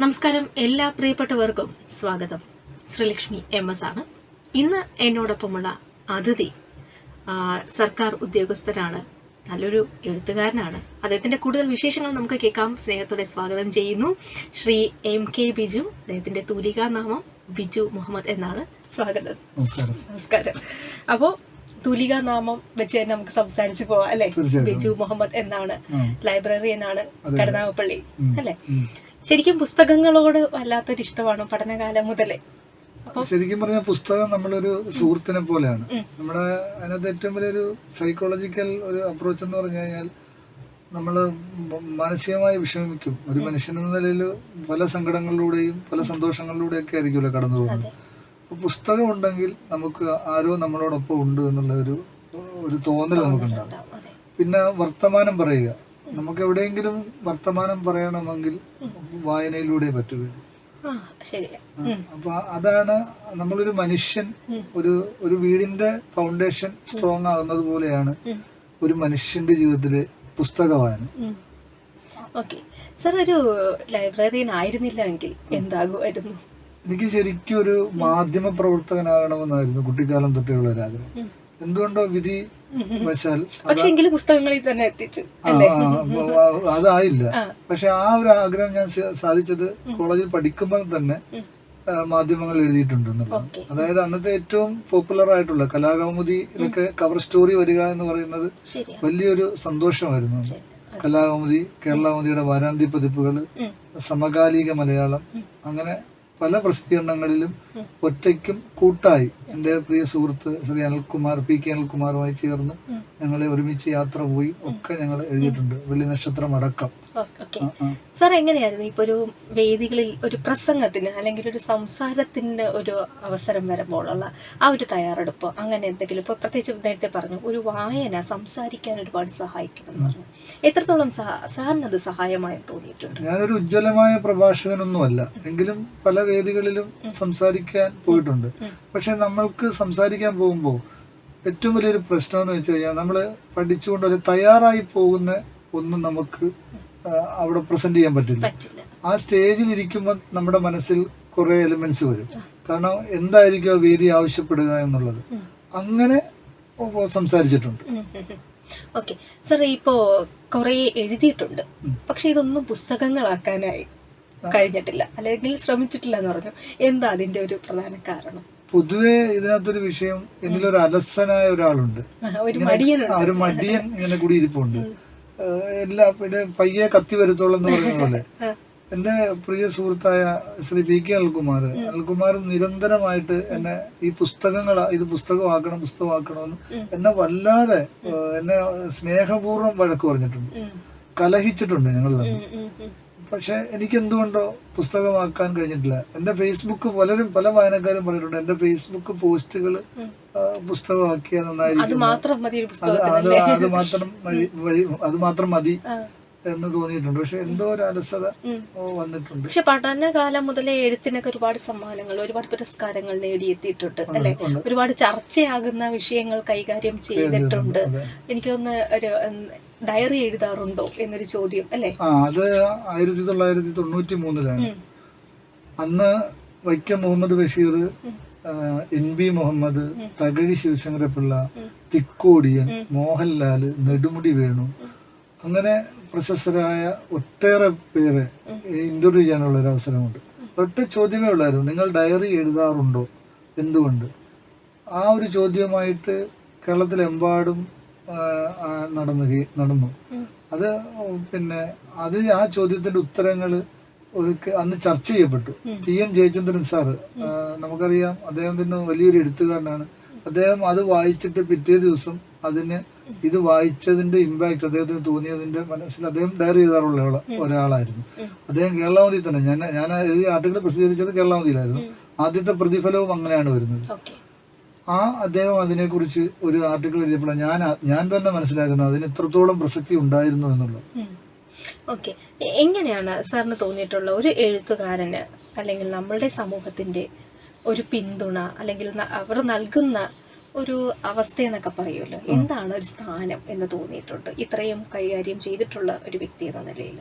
നമസ്കാരം എല്ലാ പ്രിയപ്പെട്ടവർക്കും സ്വാഗതം. ശ്രീലക്ഷ്മി എം എസ് ആണ്. ഇന്ന് എന്നോടൊപ്പമുള്ള അതിഥി സർക്കാർ ഉദ്യോഗസ്ഥരാണ്. നല്ലൊരു എഴുത്തുകാരനാണ്. അദ്ദേഹത്തിന്റെ കൂടുതൽ വിശേഷങ്ങൾ നമുക്ക് കേൾക്കാം. സ്നേഹത്തോടെ സ്വാഗതം ചെയ്യുന്നു ശ്രീ എം കെ ബിജു അദ്ദേഹത്തിന്റെ തൂലികാ നാമം ബിജു മുഹമ്മദ് എന്നാണ്. സ്വാഗതം. നമസ്കാരം. നമസ്കാരം. അപ്പോ തൂലികാ നാമം വെച്ച് തന്നെ നമുക്ക് സംസാരിച്ചു പോവാം അല്ലെ? ബിജു മുഹമ്മദ് എന്നാണ്. ലൈബ്രറി എന്നാണ് കടനാഗപ്പള്ളി അല്ലെ. ശരിക്കും പുസ്തകങ്ങളോട് വല്ലാത്തൊരു ഇഷ്ടമാണ് പഠനകാലം മുതലേ. ശരിക്കും പറഞ്ഞ പുസ്തകം നമ്മളൊരു സുഹൃത്തിനെ പോലെയാണ്. നമ്മുടെ അതിനകത്ത് ഏറ്റവും വലിയൊരു സൈക്കോളജിക്കൽ ഒരു അപ്രോച്ച് എന്ന് പറഞ്ഞു കഴിഞ്ഞാൽ നമ്മൾ മാനസികമായി വിഷമിക്കും. ഒരു മനുഷ്യൻ എന്ന നിലയിൽ പല സങ്കടങ്ങളിലൂടെയും പല സന്തോഷങ്ങളിലൂടെയും ഒക്കെ ആയിരിക്കുമല്ലോ കടന്നു പോകുന്നത്. അപ്പൊ പുസ്തകം ഉണ്ടെങ്കിൽ നമുക്ക് ആരോ നമ്മളോടൊപ്പം ഉണ്ട് എന്നുള്ള ഒരു ഒരു തോന്നൽ നമുക്കുണ്ടാകും. പിന്നെ വർത്തമാനം പറയുക. നമുക്ക് എവിടെയെങ്കിലും വർത്തമാനം പറയണമെങ്കിൽ വായനയിലൂടെ പറ്റുകയുള്ളൂ അപ്പൊ അതാണ് നമ്മളൊരു മനുഷ്യൻ ഒരു ഒരു വീടിന്റെ ഫൗണ്ടേഷൻ സ്ട്രോങ് ആകുന്നത് പോലെയാണ് ഒരു മനുഷ്യന്റെ ജീവിതത്തിൽ പുസ്തക വായന. ഓക്കെ. സർ ഒരു ലൈബ്രറിയൻ ആയിരുന്നില്ല എങ്കിൽ എന്താകുമായിരുന്നു? എനിക്ക് ശരിക്കും ഒരു മാധ്യമ പ്രവർത്തകനാകണമെന്നായിരുന്നു കുട്ടിക്കാലം തൊട്ടേയുള്ള ഒരു ആഗ്രഹം. എന്തുകൊണ്ടോ വിധി വശാൽ പക്ഷെ എങ്കിലും പുസ്തകങ്ങളിൽ തന്നെ എത്തിച്ചു അതായില്ല. പക്ഷെ ആ ഒരു ആഗ്രഹം ഞാൻ സാധിച്ചത് കോളേജിൽ പഠിക്കുമ്പോൾ തന്നെ മാധ്യമങ്ങൾ എഴുതിയിട്ടുണ്ട് എന്നുള്ളത് അതായത് അന്നത്തെ ഏറ്റവും പോപ്പുലർ ആയിട്ടുള്ള കലാകൗമുദിയിലൊക്കെ കവർ സ്റ്റോറി വരിക എന്ന് പറയുന്നത് വലിയൊരു സന്തോഷമായിരുന്നു. കലാകൗമുദി കേരളകൗമുദിയുടെ വാരാന്തി പതിപ്പുകൾ സമകാലിക മലയാളം അങ്ങനെ പല പ്രസിദ്ധീകരണങ്ങളിലും ഒറ്റയ്ക്കും കൂട്ടായി എന്റെ പ്രിയ സുഹൃത്ത് ശ്രീ അനിൽകുമാർ പി കെ അനിൽകുമാറുമായി ചേർന്ന് ഞങ്ങളെ ഒരുമിച്ച് യാത്ര പോയി ഒക്കെ ഞങ്ങൾ എഴുതിയിട്ടുണ്ട് വെള്ളി നക്ഷത്രം അടക്കം. സാർ എങ്ങനെയായിരുന്നു ഇപ്പൊ ഒരു വേദികളിൽ ഒരു പ്രസംഗത്തിന് അല്ലെങ്കിൽ ഒരു സംസാരത്തിന് ഒരു അവസരം വരുമ്പോഴുള്ള ആ ഒരു തയ്യാറെടുപ്പ് അങ്ങനെ എന്തെങ്കിലും? ഇപ്പൊ പ്രത്യേകിച്ച് നേരത്തെ പറഞ്ഞു ഒരു വായന സംസാരിക്കാൻ ഒരുപാട് സഹായിക്കുമെന്ന് പറഞ്ഞു. എത്രത്തോളം സാറിന് അത് സഹായമായി തോന്നിയിട്ടുണ്ട്? ഞാനൊരു ഉജ്ജ്വലമായ പ്രഭാഷകനൊന്നുമല്ല. എങ്കിലും പല വേദികളിലും സംസാരിക്കാൻ പോയിട്ടുണ്ട്. പക്ഷെ നമ്മൾക്ക് സംസാരിക്കാൻ പോകുമ്പോൾ ഏറ്റവും വലിയൊരു പ്രശ്നം എന്ന് വെച്ച് കഴിഞ്ഞാൽ നമ്മൾ പഠിച്ചുകൊണ്ട് ഒരു തയ്യാറായി പോകുന്ന ഒന്നും നമുക്ക് അവിടെ പ്രസന്റ് ചെയ്യാൻ പറ്റില്ല. ആ സ്റ്റേജിൽ ഇരിക്കുമ്പോൾ നമ്മുടെ മനസ്സിൽ കുറെ എലിമെന്റ്സ് വരും. കാരണം എന്തായിരിക്കും ആ വേദി ആവശ്യപ്പെടുക എന്നുള്ളത്. അങ്ങനെ സംസാരിച്ചിട്ടുണ്ട്. ഓക്കെ സാർ ഇപ്പോ കുറെ എഴുതിയിട്ടുണ്ട്. പക്ഷെ ഇതൊന്നും പുസ്തകങ്ങളാക്കാനായി കഴിഞ്ഞിട്ടില്ല. അല്ലെങ്കിൽ ശ്രമിച്ചിട്ടില്ല എന്ന് പറഞ്ഞു. എന്താ അതിന്റെ ഒരു പ്രധാന കാരണം? പൊതുവെ ഇതിനകത്തൊരു വിഷയം എന്നിലൊരു അലസനായ ഒരാളുണ്ട്. ഒരു മടിയൻ ഇങ്ങനെ കൂടി ഇരിപ്പുണ്ട് എല്ലാ പിന്നെ പയ്യെ കത്തി വരുത്തോളം എന്ന് പറയുന്ന പോലെ. എന്റെ പ്രിയ സുഹൃത്തായ ശ്രീ പി കെ അൽകുമാർ അൽകുമാർ നിരന്തരമായിട്ട് എന്നെ ഈ പുസ്തകങ്ങൾ ഇത് പുസ്തകമാക്കണം പുസ്തകമാക്കണമെന്ന് എന്നെ വല്ലാതെ എന്നെ സ്നേഹപൂർവം വഴക്ക് പറഞ്ഞിട്ടുണ്ട്. കലഹിച്ചിട്ടുണ്ട് ഞങ്ങൾ തമ്മിൽ. പക്ഷെ എനിക്ക് എന്തുകൊണ്ടോ പുസ്തകമാക്കാൻ കഴിഞ്ഞിട്ടില്ല. എന്റെ ഫേസ്ബുക്ക് പലരും പല വായനക്കാരും പറഞ്ഞിട്ടുണ്ട് എന്റെ ഫേസ്ബുക്ക് പോസ്റ്റുകൾ പുസ്തകമാക്കിയാൽ നന്നായിരിക്കും. അത് അത് മാത്രം വഴി അത് മാത്രം മതി എന്ന് തോന്നിയിട്ടുണ്ട്. പക്ഷെ എന്തോ ഒരു അലസത വന്നിട്ടുണ്ട്. പക്ഷെ പഠനകാലം മുതലേ എഴുത്തിനൊക്കെ ഒരുപാട് സമ്മാനങ്ങൾ ഒരുപാട് പുരസ്കാരങ്ങൾ നേടിയെത്തിയിട്ടുണ്ട് അല്ലെ? ഒരുപാട് ചർച്ചയാകുന്ന വിഷയങ്ങൾ കൈകാര്യം ചെയ്തിട്ടുണ്ട് എനിക്കൊന്ന് ഒരു ഡയറി എഴുതാറുണ്ടോ എന്നൊരു ചോദ്യം അല്ലേ? ആ അത് ആയിരത്തി തൊള്ളായിരത്തി തൊണ്ണൂറ്റി മൂന്നിലാണ് അന്ന് വൈക്കം മുഹമ്മദ് ബഷീർ എൻ ബി മുഹമ്മദ് തകഴി ശിവശങ്കരപിള്ള തിക്കോടിയൻ മോഹൻലാൽ നെടുമുടി വേണു. അങ്ങനെ പ്രശസ്തരായ ഒട്ടേറെ പേരെ ഇന്റർവ്യൂ ചെയ്യാനുള്ള ഒരു അവസരമുണ്ട്. ഒറ്റ ചോദ്യമേ ഉള്ളായിരുന്നു. നിങ്ങൾ ഡയറി എഴുതാറുണ്ടോ? എന്തുകൊണ്ട്? ആ ഒരു ചോദ്യവുമായിട്ട് കേരളത്തിലെമ്പാടും നടന്നു നടന്നു. അത് പിന്നെ അത് ആ ചോദ്യത്തിന്റെ ഉത്തരങ്ങൾ ഒരു അന്ന് ചർച്ച ചെയ്യപ്പെട്ടു. ടി എൻ ജയചന്ദ്രൻ സാറ് നമുക്കറിയാം അദ്ദേഹം തന്നെ വലിയൊരു എഴുത്തുകാരനാണ്. അദ്ദേഹം അത് വായിച്ചിട്ട് പിറ്റേ ദിവസം അതിന് ഇത് വായിച്ചതിന്റെ ഇമ്പാക്ട് അദ്ദേഹത്തിന് തോന്നിയതിന്റെ മനസ്സിൽ അദ്ദേഹം ഡയറി എഴുതാറുള്ള ഒരാളായിരുന്നു. അദ്ദേഹം കേരളാമതി തന്നെ ഞാൻ ഞാൻ എഴുതിയ ആർട്ടിക്കിൾ പ്രസിദ്ധീകരിച്ചത് കേരളാമതിയിലായിരുന്നു ആദ്യത്തെ പ്രതിഫലവും അങ്ങനെയാണ് വരുന്നത്. ആ അദ്ദേഹം അതിനെക്കുറിച്ച് ഒരു ആർട്ടിക്കിൾ എഴുതിയപ്പോഴാണ് ഞാൻ ഞാൻ തന്നെ മനസ്സിലാക്കുന്നത് അതിന് എത്രത്തോളം പ്രസക്തി ഉണ്ടായിരുന്നു എന്നുള്ളത്. ഓക്കെ. എങ്ങനെയാണ് സാറിന് തോന്നിയിട്ടുള്ള ഒരു എഴുത്തുകാരന് അല്ലെങ്കിൽ നമ്മളുടെ സമൂഹത്തിന്റെ ഒരു പിന്തുണ അല്ലെങ്കിൽ അവർ നൽകുന്ന ഒരു അവസ്ഥ എന്നൊക്കെ പറയുമല്ലോ. എന്താണ് ഒരു സ്ഥാനം എന്ന് തോന്നിയിട്ടുണ്ട്? ഇത്രയും കൈകാര്യം ചെയ്തിട്ടുള്ള ഒരു വ്യക്തി എന്ന നിലയിൽ.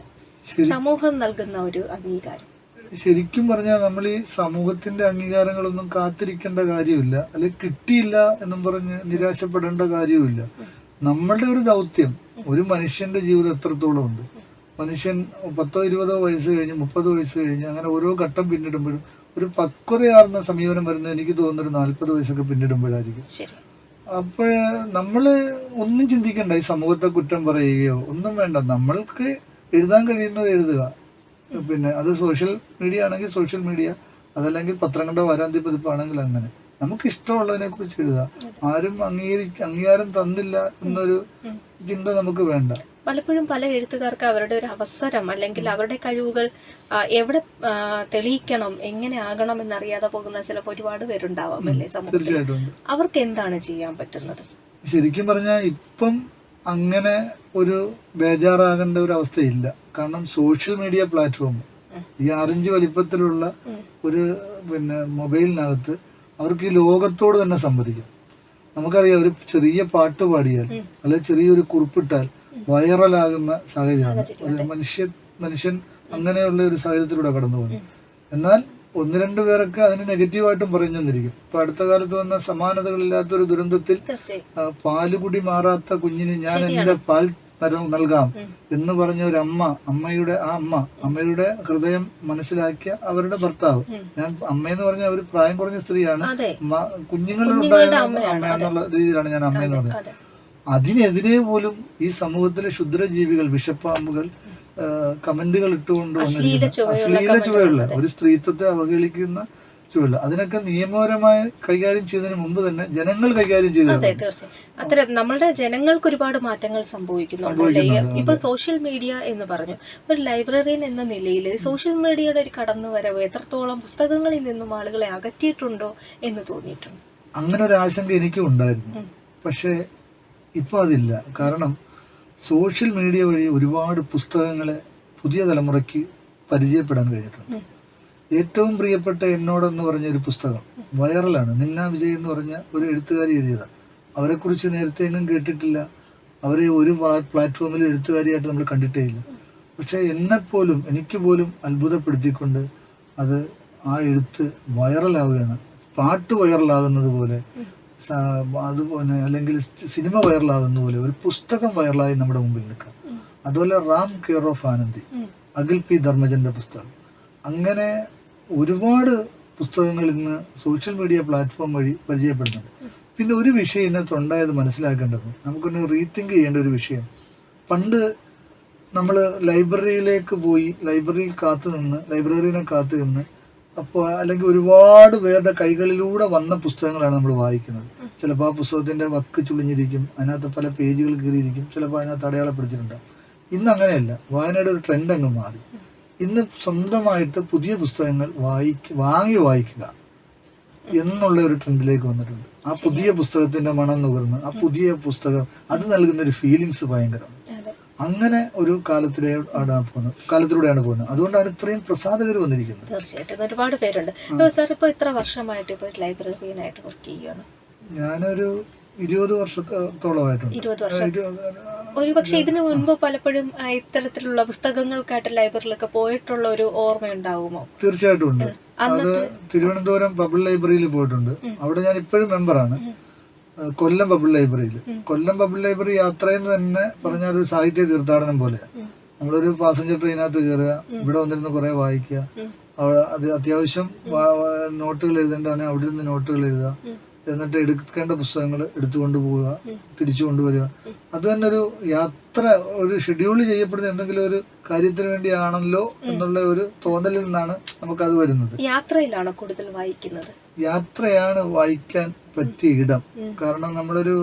സമൂഹം നൽകുന്ന ഒരു അംഗീകാരം. ശരിക്കും പറഞ്ഞാൽ നമ്മൾ ഈ സമൂഹത്തിന്റെ അംഗീകാരങ്ങളൊന്നും കാത്തിരിക്കേണ്ട കാര്യമില്ല. അല്ലെ കിട്ടിയില്ല എന്നും പറഞ്ഞ് നിരാശപ്പെടേണ്ട കാര്യമില്ല നമ്മളുടെ ഒരു ദൗത്യം ഒരു മനുഷ്യന്റെ ജീവിതം എത്രത്തോളം ഉണ്ട്. മനുഷ്യൻ പത്തോ ഇരുപതോ വയസ്സ് കഴിഞ്ഞ് മുപ്പത് വയസ്സ് കഴിഞ്ഞ് അങ്ങനെ ഓരോ ഘട്ടം പിന്നിടുമ്പോഴും ഒരു പക്വതയാർന്ന സമീപനം വരുന്നത് എനിക്ക് തോന്നുന്ന ഒരു നാല്പത് വയസ്സൊക്കെ പിന്നിടുമ്പോഴായിരിക്കും. അപ്പോൾ നമ്മൾ ഒന്നും ചിന്തിക്കണ്ട ഈ സമൂഹത്തെ കുറ്റം പറയുകയോ ഒന്നും വേണ്ട. നമ്മൾക്ക് എഴുതാൻ കഴിയുന്നത് എഴുതുക. പിന്നെ അത് സോഷ്യൽ മീഡിയ ആണെങ്കിൽ സോഷ്യൽ മീഡിയ അതല്ലെങ്കിൽ പത്രങ്ങളുടെ വരാന്തി പതിപ്പാണെങ്കിൽ അങ്ങനെ. നമുക്ക് ഇഷ്ടമുള്ളതിനെ കുറിച്ച് എഴുതുക ആരും അംഗീകരി അംഗീകാരം തന്നില്ല എന്നൊരു ചിന്ത നമുക്ക് വേണ്ട. പലപ്പോഴും പല എഴുത്തുകാർക്ക് അവരുടെ ഒരു അവസരം അല്ലെങ്കിൽ അവരുടെ കഴിവുകൾ എവിടെ തെളിയിക്കണം എങ്ങനെ ആകണം എന്നറിയാതെ പോകുന്ന ചിലപ്പോൾ ഒരുപാട് പേരുണ്ടാവാം അല്ലേ സമൂഹത്തിൽ? തീർച്ചയായിട്ടും അവർക്ക് എന്താണ് ചെയ്യാൻ പറ്റുന്നത്? ശരിക്കും പറഞ്ഞാൽ ഇപ്പം അങ്ങനെ ഒരു ബേജാറാകേണ്ട ഒരു അവസ്ഥയില്ല. കാരണം സോഷ്യൽ മീഡിയ പ്ലാറ്റ്ഫോം ഈ ആറിഞ്ച് വലിപ്പത്തിലുള്ള ഒരു പിന്നെ മൊബൈലിനകത്ത് അവർക്ക് ഈ ലോകത്തോട് തന്നെ സംവദിക്കാം. നമുക്കറിയാം ഒരു ചെറിയ പാട്ട് പാടിയാൽ അല്ലെങ്കിൽ ചെറിയൊരു കുറിപ്പിട്ടാൽ വൈറലാകുന്ന സാഹചര്യമാണ്. ഒരു മനുഷ്യ മനുഷ്യൻ അങ്ങനെയുള്ള ഒരു സാഹചര്യത്തിലൂടെ കടന്നു പോകുന്നു എന്നാൽ ഒന്ന് രണ്ട് പേരൊക്കെ അതിന് നെഗറ്റീവായിട്ടും പറഞ്ഞു തന്നിരിക്കും ഇപ്പൊ അടുത്ത കാലത്ത് വന്ന സമാനതകളില്ലാത്തൊരു ദുരന്തത്തിൽ പാലുകുടി മാറാത്ത കുഞ്ഞിന് ഞാൻ എന്റെ പാൽ നൽകാം എന്ന് പറഞ്ഞ ഒരു അമ്മ അമ്മയുടെ ആ അമ്മ അമ്മയുടെ ഹൃദയം മനസ്സിലാക്കിയ അവരുടെ ഭർത്താവ്. ഞാൻ അമ്മയെന്ന് പറഞ്ഞ ഒരു പ്രായം കുറഞ്ഞ സ്ത്രീയാണ്. കുഞ്ഞുങ്ങളിലുണ്ടായ അമ്മ എന്നുള്ള രീതിയിലാണ് ഞാൻ അമ്മയെന്ന് പറഞ്ഞത്. അതെ. അതിനെതിരെ പോലും ഈ സമൂഹത്തിലെ ക്ഷുദ്രജീവികൾ വിഷപ്പാമ്പുകൾ കമന്റുകൾ ഇട്ടുകൊണ്ട് വന്നിരിക്കുന്നു. അശ്ലീല ചുവയുള്ള ഒരു സ്ത്രീത്വത്തെ അവഹേളിക്കുന്ന ചുവയുള്ള അതിനൊക്കെ നിയമപരമായി കൈകാര്യം ചെയ്തതിന് മുമ്പ് തന്നെ ജനങ്ങൾ കൈകാര്യം ചെയ്തു അതെ തീർച്ചയായും. അത്തരം നമ്മളുടെ ജനങ്ങൾക്ക് ഒരുപാട് മാറ്റങ്ങൾ സംഭവിക്കുന്നുണ്ട്? ഇപ്പൊ സോഷ്യൽ മീഡിയ എന്ന് പറഞ്ഞു. ഒരു ലൈബ്രറിയൻ എന്ന നിലയിൽ സോഷ്യൽ മീഡിയയുടെ ഒരു കടന്നുവരവ് എത്രത്തോളം പുസ്തകങ്ങളിൽ നിന്നും ആളുകളെ അകറ്റിയിട്ടുണ്ടോ എന്ന് തോന്നിയിട്ടുണ്ട്. അങ്ങനെ ഒരു ആശങ്ക എനിക്കും ഉണ്ടായിരുന്നു. പക്ഷേ ഇപ്പൊ അതില്ല. കാരണം സോഷ്യൽ മീഡിയ വഴി ഒരുപാട് പുസ്തകങ്ങളെ പുതിയ തലമുറയ്ക്ക് പരിചയപ്പെടാൻ കഴിഞ്ഞിട്ടുണ്ട്. ഏറ്റവും പ്രിയപ്പെട്ട എന്നോടെന്ന് പറഞ്ഞ ഒരു പുസ്തകം വൈറലാണ്. നിന്ന വിജയ് എന്ന് പറഞ്ഞ ഒരു എഴുത്തുകാരി എഴുതിയതാണ് അവരെക്കുറിച്ച് നേരത്തെ എങ്ങും കേട്ടിട്ടില്ല. അവരെ ഒരു പ്ലാറ്റ്ഫോമിൽ എഴുത്തുകാരിയായിട്ട് നമ്മൾ കണ്ടിട്ടേ ഇല്ല. പക്ഷെ എന്നെപ്പോലും എനിക്ക് പോലും അത്ഭുതപ്പെടുത്തിക്കൊണ്ട് അത് ആ എഴുത്ത് വൈറലാവുകയാണ്. പാട്ട് വൈറലാകുന്നത് പോലെ അതുപോലെ അല്ലെങ്കിൽ സിനിമ വൈറലാകുന്ന പോലെ ഒരു പുസ്തകം വൈറലായി നമ്മുടെ മുമ്പിൽ നിൽക്കാം. അതുപോലെ Ram care of Anandhi Akhil P ധർമ്മജന്റെ പുസ്തകം. അങ്ങനെ ഒരുപാട് പുസ്തകങ്ങൾ ഇന്ന് സോഷ്യൽ മീഡിയ പ്ലാറ്റ്ഫോം വഴി പരിചയപ്പെടുന്നുണ്ട്. പിന്നെ ഒരു വിഷയം ഇന്നത്തെ ഉണ്ടായത് മനസ്സിലാക്കേണ്ടത് നമുക്കൊന്ന് റീതിങ്ക് ചെയ്യേണ്ട ഒരു വിഷയം. പണ്ട് നമ്മൾ ലൈബ്രറിയിലേക്ക് പോയി ലൈബ്രറിയിൽ കാത്തു നിന്ന് ലൈബ്രറിനെ കാത്തു നിന്ന് അപ്പോൾ അല്ലെങ്കിൽ ഒരുപാട് പേരുടെ കൈകളിലൂടെ വന്ന പുസ്തകങ്ങളാണ് നമ്മൾ വായിക്കുന്നത്. ചിലപ്പോൾ ആ പുസ്തകത്തിന്റെ വക്ക് ചുളിഞ്ഞിരിക്കും അതിനകത്ത് പല പേജുകൾ കീറിയിരിക്കും ചിലപ്പോൾ അതിനകത്ത് അടയാളപ്പെടുത്തിയിട്ടുണ്ടാവും ഇന്ന് അങ്ങനെയല്ല. വായനയുടെ ഒരു ട്രെൻഡ് അങ്ങ് മാറി. ഇന്ന് സ്വന്തമായിട്ട് പുതിയ പുസ്തകങ്ങൾ വായിക്ക വാങ്ങി വായിക്കുക എന്നുള്ള ഒരു ട്രെൻഡിലേക്ക് വന്നിട്ടുണ്ട്. ആ പുതിയ പുസ്തകത്തിന്റെ മണം നുകർന്ന് ആ പുതിയ പുസ്തകം അത് നൽകുന്ന ഒരു ഫീലിങ്സ് ഭയങ്കരം. അങ്ങനെ ഒരു കാലത്തിലൂടെയാണ് പോകുന്നത് കാലത്തിലൂടെയാണ് പോകുന്നത്. അതുകൊണ്ടാണ് ഇത്രയും പ്രസാദകർ വന്നിരിക്കുന്നത്. തീർച്ചയായിട്ടും. ഒരുപാട് പേരുണ്ട്. സാർ ഇപ്പൊ ഇത്ര വർഷമായിട്ട് ഇപ്പൊ ലൈബ്രറിയനായിട്ട് വർക്ക് ചെയ്യുകയാണ് ഞാനൊരു ഇരുപത് വർഷത്തോളമായിട്ടുണ്ട്. ഇരുപത് ഒരു പക്ഷെ ഇതിനു മുൻപ് പലപ്പോഴും ഇത്തരത്തിലുള്ള പുസ്തകങ്ങൾക്കായിട്ട് ലൈബ്രറിയിലൊക്കെ പോയിട്ടുള്ള ഒരു ഓർമ്മ തീർച്ചയായിട്ടും ഉണ്ട്. അത് തിരുവനന്തപുരം പബ്ലിക് ലൈബ്രറിയിൽ പോയിട്ടുണ്ട്. അവിടെ ഞാൻ ഇപ്പോഴും മെമ്പറാണ് കൊല്ലം പബ്ലിക് ലൈബ്രറിയിൽ. കൊല്ലം പബ്ലിക് ലൈബ്രറി യാത്രയെന്ന് തന്നെ പറഞ്ഞാൽ ഒരു സാഹിത്യ തീർത്ഥാടനം പോലെയാണ് നമ്മളൊരു പാസഞ്ചർ ട്രെയിനകത്ത് കയറുക ഇവിടെ വന്നിരുന്ന് കുറെ വായിക്കുക. അവിടെ അത് അത്യാവശ്യം നോട്ടുകൾ എഴുതേണ്ടതാണ് അവിടെ നിന്ന് നോട്ടുകൾ എഴുതുക. എന്നിട്ട് എടുക്കേണ്ട പുസ്തകങ്ങൾ എടുത്തുകൊണ്ട് പോവുക തിരിച്ചു കൊണ്ടുവരിക. അത് തന്നെ ഒരു യാത്ര ഒരു ഷെഡ്യൂൾ ചെയ്യപ്പെടുന്ന എന്തെങ്കിലും ഒരു കാര്യത്തിന് വേണ്ടിയാണല്ലോ എന്നുള്ള ഒരു തോന്നലിൽ നിന്നാണ് നമുക്ക് അത് വരുന്നത്. യാത്രയിലാണ് കൂടുതൽ വായിക്കുന്നത്? യാത്രയാണ് വായിക്കാൻ പറ്റിയ ഇടം. കാരണം നമ്മളൊരു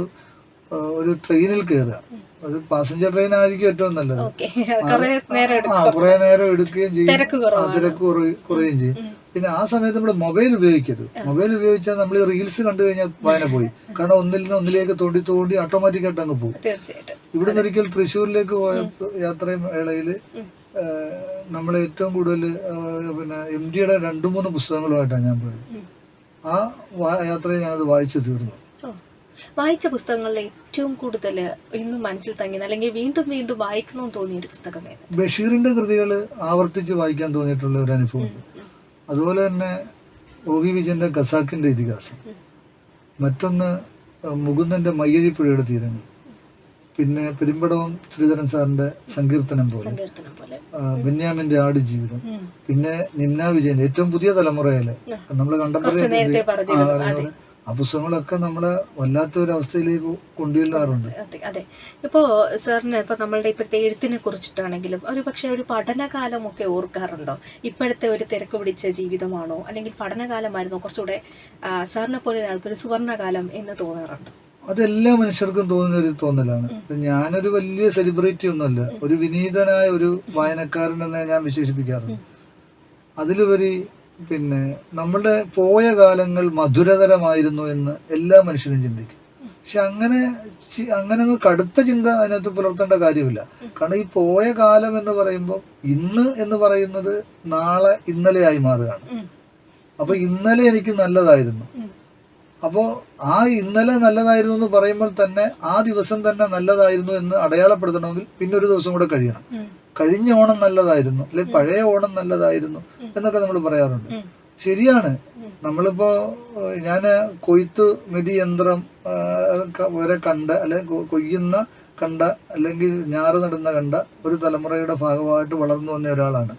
ഒരു ട്രെയിനിൽ കയറുക ഒരു പാസഞ്ചർ ട്രെയിൻ ആയിരിക്കും ഏറ്റവും നല്ലത്. ഓക്കെ. കുറെ നേരം ആ കുറെ നേരം എടുക്കുകയും ചെയ്യും. തിരക്ക് കുറയുകയും ചെയ്യും. പിന്നെ ആ സമയത്ത് നമ്മൾ മൊബൈൽ ഉപയോഗിക്കരുത്. മൊബൈൽ ഉപയോഗിച്ചാൽ നമ്മൾ റീൽസ് കണ്ടു കഴിഞ്ഞാൽ വായന പോയി. കാരണം ഒന്നിൽ നിന്ന് ഒന്നിലേക്ക് തോണ്ടി തോണ്ടി ഓട്ടോമാറ്റിക് ആയിട്ട് അങ്ങ് പോകും. ഇവിടെ നിന്ന് ഒരിക്കൽ തൃശ്ശൂരിലേക്ക് പോയ യാത്ര വേളയിൽ നമ്മൾ ഏറ്റവും കൂടുതൽ പിന്നെ എം ഡിയുടെ രണ്ടു മൂന്ന് പുസ്തകങ്ങളുമായിട്ടാണ് ഞാൻ പോയത്. ആ യാത്രയെ യാത്രയിൽ ഞാനത് വായിച്ചു തീർന്നു. വായിച്ച പുസ്തകങ്ങളിൽ ഏറ്റവും കൂടുതൽ ഇന്നും മനസ്സിൽ തങ്ങിയത് അല്ലെങ്കിൽ വീണ്ടും വീണ്ടും വായിക്കണമെന്ന് തോന്നിയ ഒരു പുസ്തകം ബഷീറിന്റെ കൃതികൾ ആവർത്തിച്ച് വായിക്കാൻ തോന്നിയിട്ടുള്ള ഒരു അനുഭവം. അതുപോലെ തന്നെ ഒ വി വിജയന്റെ ഖസാക്കിന്റെ ഇതിഹാസം. മറ്റൊന്ന് മുകുന്ദന്റെ മയ്യഴിപ്പുഴയുടെ തീരങ്ങൾ. പിന്നെ പെരുമ്പടവും ശ്രീധരൻ സാറിന്റെ സങ്കീർത്തനം പോലെ. ബെന്യാമിന്റെ ആട് ജീവിതം. പിന്നെ നിന്ന വിജയന്റെ ഏറ്റവും പുതിയ തലമുറയിലെ നമ്മൾ അതെ. ആ പുസ്തകങ്ങളൊക്കെ നമ്മളെ വല്ലാത്ത ഒരു അവസ്ഥയിലേക്ക് കൊണ്ടുവരാറുണ്ട് അതെ അതെ. ഇപ്പോ സാറിന് ഇപ്പൊ നമ്മളുടെ ഇപ്പോഴത്തെ എഴുത്തിനെ കുറിച്ചിട്ടാണെങ്കിലും ഒരു പക്ഷെ ഒരു പഠനകാലമൊക്കെ ഓർക്കാറുണ്ടോ? ഇപ്പോഴത്തെ ഒരു തിരക്ക് പിടിച്ച ജീവിതമാണോ? അല്ലെങ്കിൽ പഠനകാലമായിരുന്നോ? കുറച്ചുകൂടെ സാറിനെ പോലെ ഒരാൾക്ക് ഒരു സുവർണകാലം എന്ന് തോന്നാറുണ്ട്? അതെല്ലാ മനുഷ്യർക്കും തോന്നുന്ന ഒരു തോന്നലാണ് ഞാനൊരു വലിയ സെലിബ്രിറ്റി ഒന്നുമല്ല. ഒരു വിനീതനായ ഒരു വായനക്കാരൻ എന്ന് ഞാൻ വിശേഷിപ്പിക്കാറുണ്ട്. അതിലുപരി പിന്നെ നമ്മളുടെ പോയ കാലങ്ങൾ മധുരതരമായിരുന്നു എന്ന് എല്ലാ മനുഷ്യരും ചിന്തിക്കും. പക്ഷെ അങ്ങനെ അങ്ങനെ അങ്ങ് കടുത്ത ചിന്ത അതിനകത്ത് പുലർത്തേണ്ട കാര്യമില്ല. കാരണം ഈ പോയ കാലം എന്ന് പറയുമ്പോൾ ഇന്ന് എന്ന് പറയുന്നത് നാളെ ഇന്നലെയായി മാറുകയാണ്. അപ്പൊ ഇന്നലെ എനിക്ക് നല്ലതായിരുന്നു. അപ്പോൾ അപ്പോ ആ ഇന്നലെ നല്ലതായിരുന്നു എന്ന് പറയുമ്പോൾ തന്നെ ആ ദിവസം തന്നെ നല്ലതായിരുന്നു എന്ന് അടയാളപ്പെടുത്തണമെങ്കിൽ പിന്നെ ഒരു ദിവസം കൂടെ കഴിയണം. കഴിഞ്ഞ ഓണം നല്ലതായിരുന്നു അല്ലെ പഴയ ഓണം നല്ലതായിരുന്നു എന്നൊക്കെ നമ്മൾ പറയാറുണ്ട്. ശരിയാണ്. നമ്മളിപ്പോ ഞാൻ കൊയ്ത്ത് മെതി യന്ത്രം വരെ കണ്ട അല്ലെ കൊയ്യുന്ന കണ്ട അല്ലെങ്കിൽ ഞാറ് നടുന്ന കണ്ട ഒരു തലമുറയുടെ ഭാഗമായിട്ട് വളർന്നു വന്ന ഒരാളാണ്.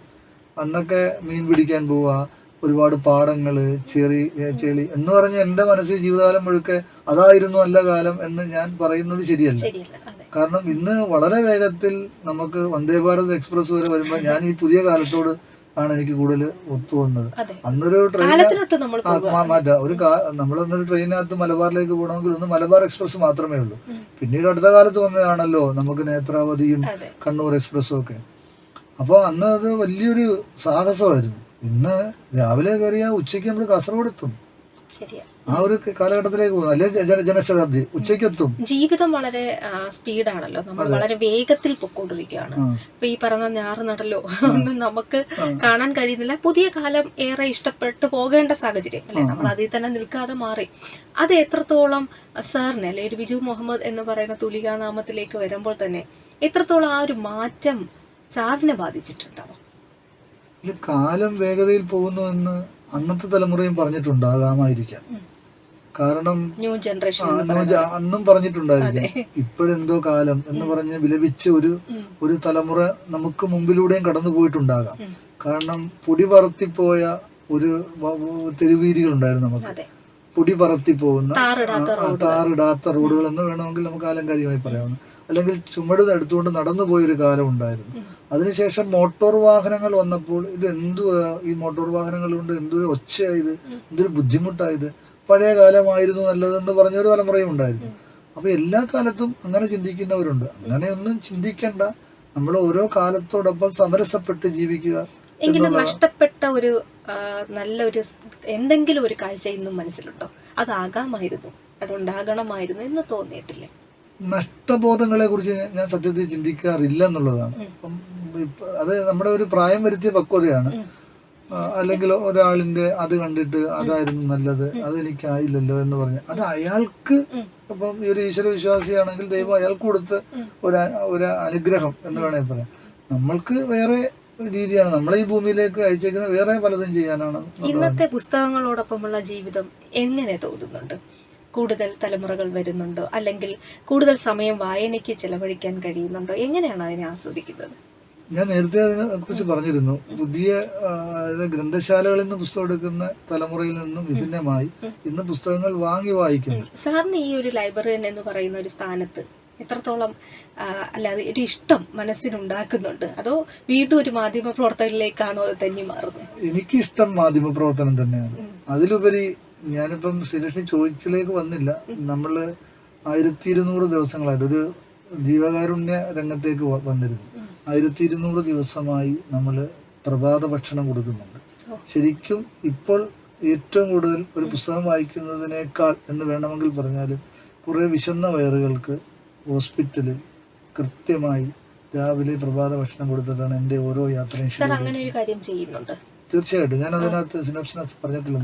അന്നൊക്കെ മീൻ പിടിക്കാൻ പോവുക ഒരുപാട് പാടങ്ങൾ ചെറി ചെളി എന്ന് പറഞ്ഞ് എന്റെ മനസ്സിൽ ജീവിതകാലം മുഴുക്കെ അതായിരുന്നു അല്ല കാലം എന്ന് ഞാൻ പറയുന്നത് ശരിയല്ല. കാരണം ഇന്ന് വളരെ വേഗത്തിൽ നമുക്ക് വന്ദേ ഭാരത് എക്സ്പ്രസ് വരെ വരുമ്പോൾ ഞാൻ ഈ പുതിയ കാലത്തോട് ആണ് എനിക്ക് കൂടുതൽ ഒത്തുവന്നത് അന്നൊരു ട്രെയിൻ മാറ്റാം. ഒരു നമ്മൾ നമ്മളൊന്നൊരു ട്രെയിനകത്ത് മലബാറിലേക്ക് പോകണമെങ്കിൽ ഒന്ന് മലബാർ എക്സ്പ്രസ് മാത്രമേ ഉള്ളൂ. പിന്നീട് അടുത്ത കാലത്ത് വന്നതാണല്ലോ നമുക്ക് നേത്രാവതിയും കണ്ണൂർ എക്സ്പ്രസ്സും ഒക്കെ. അപ്പോൾ അന്ന് അത് വലിയൊരു സാഹസമായിരുന്നു. ഇന്ന് രാവിലെ കയറിയ ഉച്ചയ്ക്ക് നമ്മൾ കാസർഗോഡ് എത്തും. ആ ഒരു കാലഘട്ടത്തിലേക്ക് പോകും. അല്ലെ ജന- ജനശതാബ്ദി? ഉച്ചയ്ക്ക് എത്തും. ജീവിതം വളരെ സ്പീഡാണല്ലോ. നമ്മൾ വളരെ വേഗത്തിൽ പൊക്കോണ്ടിരിക്കുകയാണ്. ഇപ്പൊ ഈ പറഞ്ഞ ഞാറ് നടലോ ഒന്നും നമുക്ക് കാണാൻ കഴിയുന്നില്ല. പുതിയ കാലം ഏറെ ഇഷ്ടപ്പെട്ടു പോകേണ്ട സാഹചര്യം അല്ലെ? നമ്മൾ അതിൽ തന്നെ നിൽക്കാതെ മാറി. അത് എത്രത്തോളം സാറിന് അല്ലെ ഒരു ബിജു മുഹമ്മദ് എന്ന് പറയുന്ന തുലികാനാമത്തിലേക്ക് വരുമ്പോൾ തന്നെ എത്രത്തോളം ആ ഒരു മാറ്റം സാറിനെ ബാധിച്ചിട്ടുണ്ടാവും? ഈ കാലം വേഗതയിൽ പോകുന്നു എന്ന് അന്നത്തെ തലമുറയും പറഞ്ഞിട്ടുണ്ടാകാമായിരിക്കാം. കാരണം ന്യൂ ജനറേഷൻ അന്നും പറഞ്ഞിട്ടുണ്ടായിരിക്കും. ഇപ്പോഴെന്തോ കാലം എന്ന് പറഞ്ഞ് വിലപിച്ച ഒരു ഒരു തലമുറ നമുക്ക് മുമ്പിലൂടെയും കടന്നു പോയിട്ടുണ്ടാകാം കാരണം പൊടി പറത്തിപ്പോയ ഒരു തെരുവീതികൾ ഉണ്ടായിരുന്നു നമുക്ക്. പൊടി പറത്തി പോകുന്ന ടാറിടാത്ത ആ, റോഡുകൾ. എന്ന് വേണമെങ്കിൽ നമുക്ക് ആലങ്കാരികമായി പറയാവുന്നു. അല്ലെങ്കിൽ ചുമട് എടുത്തുകൊണ്ട് നടന്നു പോയൊരു കാലം ഉണ്ടായിരുന്നു. അതിനുശേഷം മോട്ടോർ വാഹനങ്ങൾ വന്നപ്പോൾ ഇത് എന്തു ഈ മോട്ടോർ വാഹനങ്ങൾ കൊണ്ട് എന്തൊരു ഒച്ചയായത് എന്തൊരു ബുദ്ധിമുട്ടായത്. പഴയ കാലമായിരുന്നു നല്ലതെന്ന് പറഞ്ഞൊരു തലമുറയും ഉണ്ടായിരുന്നു. അപ്പൊ എല്ലാ കാലത്തും അങ്ങനെ ചിന്തിക്കുന്നവരുണ്ട്. അങ്ങനെയൊന്നും ചിന്തിക്കേണ്ട. നമ്മൾ ഓരോ കാലത്തോടൊപ്പം സമരസപ്പെട്ട് ജീവിക്കുക എങ്കിലും നഷ്ടപ്പെട്ട ഒരു നല്ലൊരു എന്തെങ്കിലും ഒരു കാഴ്ച ഇന്നും മനസ്സിലുണ്ടോ അതാകാമായിരുന്നു. അതുണ്ടാകണമായിരുന്നു എന്ന് തോന്നിയിട്ടില്ലേ. നഷ്ടബോധങ്ങളെ കുറിച്ച് ഞാൻ സത്യത്തിൽ ചിന്തിക്കാറില്ല എന്നുള്ളതാണ്. അപ്പം അത് നമ്മുടെ ഒരു പ്രായം വരുത്തിയ പക്വതയാണ്. അല്ലെങ്കിൽ ഒരാളിന്റെ അത് കണ്ടിട്ട് അതായിരുന്നു നല്ലത് അത് എനിക്കായില്ലല്ലോ എന്ന് പറഞ്ഞു. അത് അയാൾക്ക് ഇപ്പം ഈ ഒരു ഈശ്വര വിശ്വാസിയാണെങ്കിൽ ദൈവം അയാൾക്ക് കൊടുത്ത ഒരു ഒരു അനുഗ്രഹം എന്ന് വേണമെങ്കിൽ പറയാം. നമ്മൾക്ക് വേറെ രീതിയാണ്. നമ്മളെ ഈ ഭൂമിയിലേക്ക് അയച്ചേക്കുന്ന വേറെ പലതും ചെയ്യാനാണ് ഇന്നത്തെ പുസ്തകങ്ങളോടൊപ്പമുള്ള ജീവിതം എങ്ങനെ തോന്നുന്നുണ്ട്? കൂടുതൽ തലമുറകൾ വരുന്നുണ്ടോ? അല്ലെങ്കിൽ കൂടുതൽ സമയം വായനയ്ക്ക് ചെലവഴിക്കാൻ കഴിയുന്നുണ്ടോ? എങ്ങനെയാണ് അതിനെ ആസ്വദിക്കുന്നത്? ഞാൻ നേരത്തെ അതിനെ കുറിച്ച് പറഞ്ഞിരുന്നു. പുതിയ ഗ്രന്ഥശാലകളിൽ നിന്ന് പുസ്തകം എടുക്കുന്ന തലമുറയിൽ നിന്നും വിഭിന്നമായി ഇന്ന് പുസ്തകങ്ങൾ വാങ്ങി വായിക്കുന്നു. സാറിന് ഈ ഒരു ലൈബ്രറിയൻ എന്ന് പറയുന്ന ഒരു സ്ഥാനത്ത് എത്രത്തോളം അല്ലാതെ ഒരു ഇഷ്ടം മനസ്സിനുണ്ടാക്കുന്നുണ്ട്? അതോ വീണ്ടും ഒരു മാധ്യമ പ്രവർത്തകരിലേക്കാണോ അത് തന്നെ മാറുന്നത് എനിക്കിഷ്ടം മാധ്യമ പ്രവർത്തനം തന്നെയാണ് അതിലുപരി ഞാനിപ്പം സുരേഷിന് ചോദിച്ചിലേക്ക് വന്നില്ല. നമ്മൾ ആയിരത്തി ഇരുന്നൂറ് ദിവസങ്ങളായിട്ട് ഒരു ജീവകാരുണ്യ രംഗത്തേക്ക് വന്നിരുന്നു. ആയിരത്തി ഇരുന്നൂറ് ദിവസമായി നമ്മൾ പ്രഭാത ഭക്ഷണം കൊടുക്കുന്നുണ്ട്. ശരിക്കും ഇപ്പോൾ ഏറ്റവും കൂടുതൽ ഒരു പുസ്തകം വായിക്കുന്നതിനേക്കാൾ എന്ന് വേണമെങ്കിൽ പറഞ്ഞാൽ കുറെ വിശന്ന വയറുകൾക്ക് ഹോസ്പിറ്റലിൽ കൃത്യമായി രാവിലെ പ്രഭാത ഭക്ഷണം കൊടുത്തിട്ടാണ് എന്റെ ഓരോ യാത്രയും അങ്ങനെ ഒരു കാര്യം ചെയ്യുന്നുണ്ട്. തീർച്ചയായിട്ടും. ഞാൻ അതിനകത്ത് സിനോപ്സിനകത്ത്